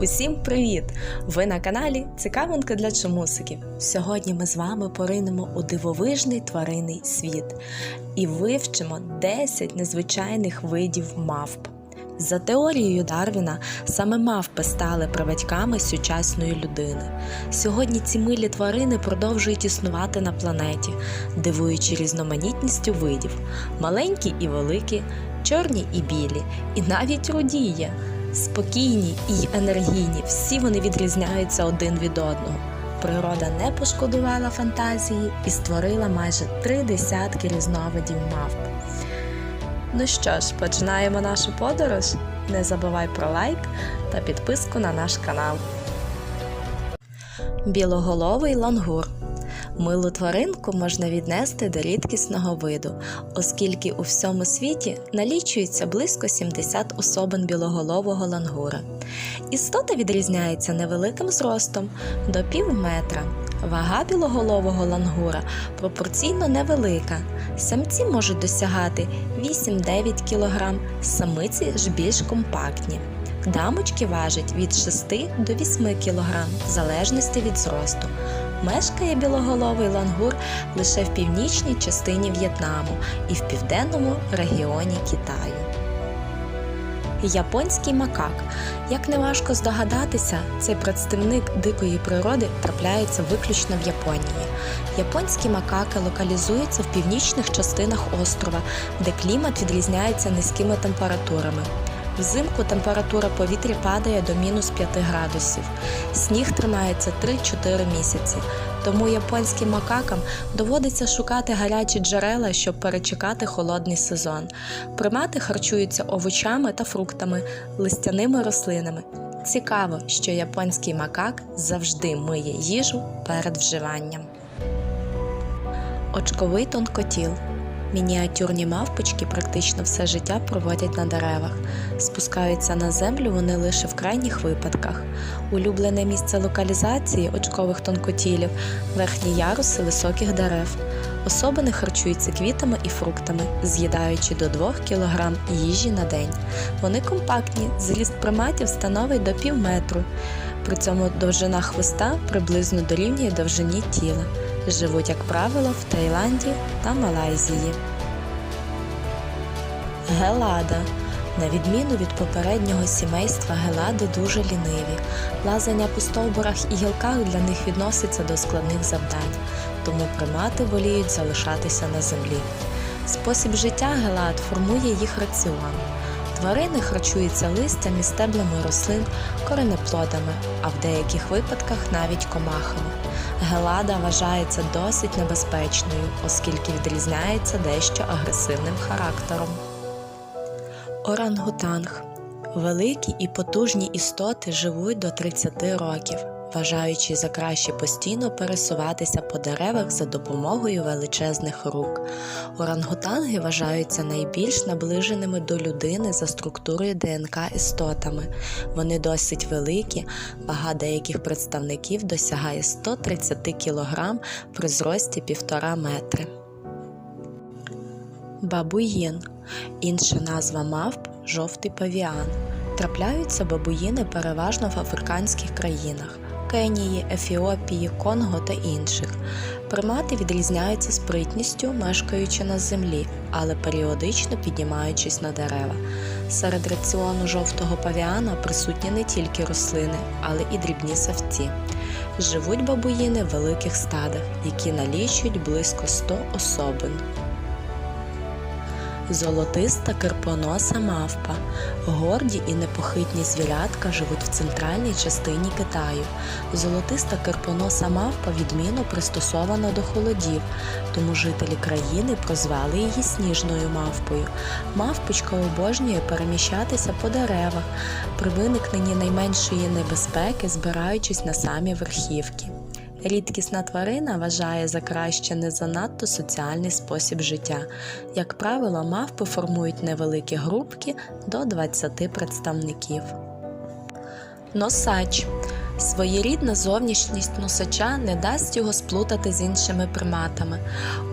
Усім привіт! Ви на каналі Цікавинка для чомусиків. Сьогодні ми з вами поринемо у дивовижний тваринний світ і вивчимо 10 незвичайних видів мавп. За теорією Дарвіна, саме мавпи стали праватьками сучасної людини. Сьогодні ці милі тварини продовжують існувати на планеті, дивуючи різноманітністю видів: маленькі і великі, чорні і білі, і навіть рудіє. Спокійні і енергійні, всі вони відрізняються один від одного. Природа не пошкодувала фантазії і створила майже три десятки різновидів мавп. Ну що ж, починаємо нашу подорож. Не забувай про лайк та підписку на наш канал. Білоголовий лангур. Милу тваринку можна віднести до рідкісного виду, оскільки у всьому світі налічується близько 70 особин білоголового лангура. Істота відрізняється невеликим зростом до пів метра. Вага білоголового лангура пропорційно невелика. Самці можуть досягати 8-9 кг, самиці ж більш компактні. Дамочки важать від 6 до 8 кг в залежності від зросту. Мешкає білоголовий лангур лише в північній частині В'єтнаму і в південному регіоні Китаю. Японський макак. Як неважко здогадатися, цей представник дикої природи трапляється виключно в Японії. Японські макаки локалізуються в північних частинах острова, де клімат відрізняється низькими температурами. Взимку температура повітря падає до мінус 5 градусів. Сніг тримається 3-4 місяці, тому японським макакам доводиться шукати гарячі джерела, щоб перечекати холодний сезон. Примати харчуються овочами та фруктами, листяними рослинами. Цікаво, що японський макак завжди миє їжу перед вживанням. Очковий тонкотіл. Мініатюрні мавпочки практично все життя проводять на деревах. Спускаються на землю вони лише в крайніх випадках. Улюблене місце локалізації очкових тонкотілів верхні яруси високих дерев. Особини харчуються квітами і фруктами, з'їдаючи до 2 кг їжі на день. Вони компактні, зріст приматів становить до пів метру. При цьому довжина хвоста приблизно дорівнює довжині тіла. Живуть, як правило, в Таїланді та Малайзії. Гелада. На відміну від попереднього сімейства, гелади дуже ліниві. Лазання по стовбурах і гілках для них відноситься до складних завдань, тому примати воліють залишатися на землі. Спосіб життя гелад формує їх раціон. Тварини харчуються листям і стеблами рослин, коренеплодами, а в деяких випадках навіть комахами. Гелада вважається досить небезпечною, оскільки відрізняється дещо агресивним характером. Орангутанг великі і потужні істоти живуть до 30 років, вважаючи за краще постійно пересуватися по деревах за допомогою величезних рук. Орангутанги вважаються найбільш наближеними до людини за структурою ДНК істотами. Вони досить великі, вага деяких представників досягає 130 кг при зрості 1,5 метри. Бабуїн інша назва мавп жовтий павіан. Трапляються бабуїни переважно в африканських країнах Кенії, Ефіопії, Конго та інших. Примати відрізняються спритністю, мешкаючи на землі, але періодично піднімаючись на дерева. Серед раціону жовтого павіана присутні не тільки рослини, але і дрібні савці. Живуть бабуїни в великих стадах, які налічують близько 100 особин. Золотиста кирпоноса мавпа. Горді і непохитні звірятка живуть в центральній частині Китаю. Золотиста кирпоноса мавпа відмінно пристосована до холодів, тому жителі країни прозвали її сніжною мавпою. Мавпочка обожнює переміщатися по деревах, при виникненні найменшої небезпеки, збираючись на самі верхівки. Рідкісна тварина вважає за краще не занадто соціальний спосіб життя. Як правило, мавпи формують невеликі групки до 20 представників. Носач Своєрідна зовнішність носача не дасть його сплутати з іншими приматами.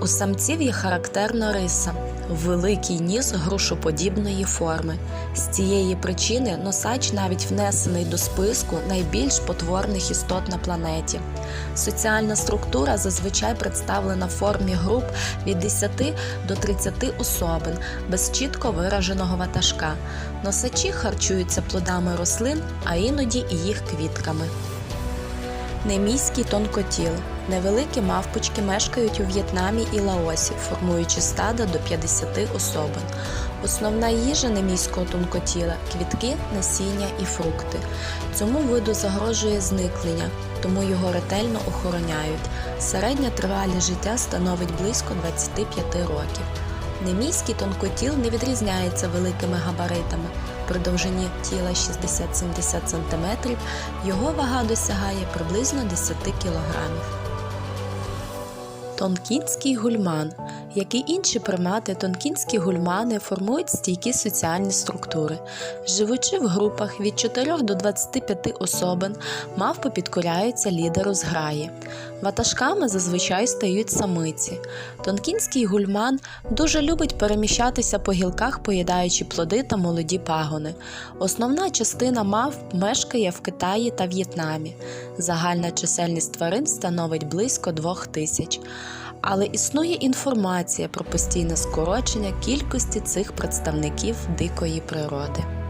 У самців є характерна риса. Великий ніс грушоподібної форми. З цієї причини носач навіть внесений до списку найбільш потворних істот на планеті. Соціальна структура зазвичай представлена в формі груп від 10 до 30 особин без чітко вираженого ватажка. Носачі харчуються плодами рослин, а іноді і їх квітками. Немійський тонкотіл. Невеликі мавпочки мешкають у В'єтнамі і Лаосі, формуючи стада до 50 особин. Основна їжа немійського тонкотіла квітки, насіння і фрукти. Цьому виду загрожує зникнення, тому його ретельно охороняють. Середня тривалість життя становить близько 25 років. Немійський тонкотіл не відрізняється великими габаритами. При довжині тіла 60-70 см його вага досягає приблизно 10 кг. Тонкінський гульман. Як і інші примати, тонкінські гульмани формують стійкі соціальні структури. Живучи в групах від 4 до 25 особин, мавпи підкоряються лідеру зграї. Ватажками зазвичай стають самиці. Тонкінський гульман дуже любить переміщатися по гілках, поїдаючи плоди та молоді пагони. Основна частина мавп мешкає в Китаї та В'єтнамі. Загальна чисельність тварин становить близько двох тисяч. Але існує інформація про постійне скорочення кількості цих представників дикої природи.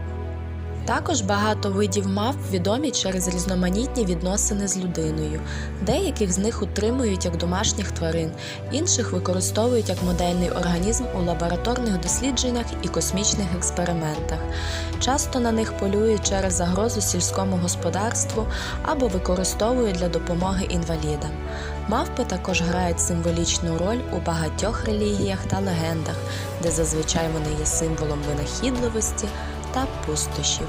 Також багато видів мавп відомі через різноманітні відносини з людиною. Деяких з них утримують як домашніх тварин, інших використовують як модельний організм у лабораторних дослідженнях і космічних експериментах. Часто на них полюють через загрозу сільському господарству або використовують для допомоги інвалідам. Мавпи також грають символічну роль у багатьох релігіях та легендах, де зазвичай вони є символом винахідливості та пустощів.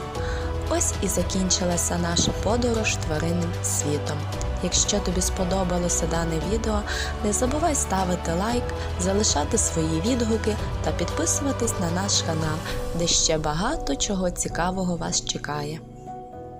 Ось і закінчилася наша подорож тваринним світом. Якщо тобі сподобалося дане відео, не забувай ставити лайк, залишати свої відгуки та підписуватись на наш канал, де ще багато чого цікавого вас чекає.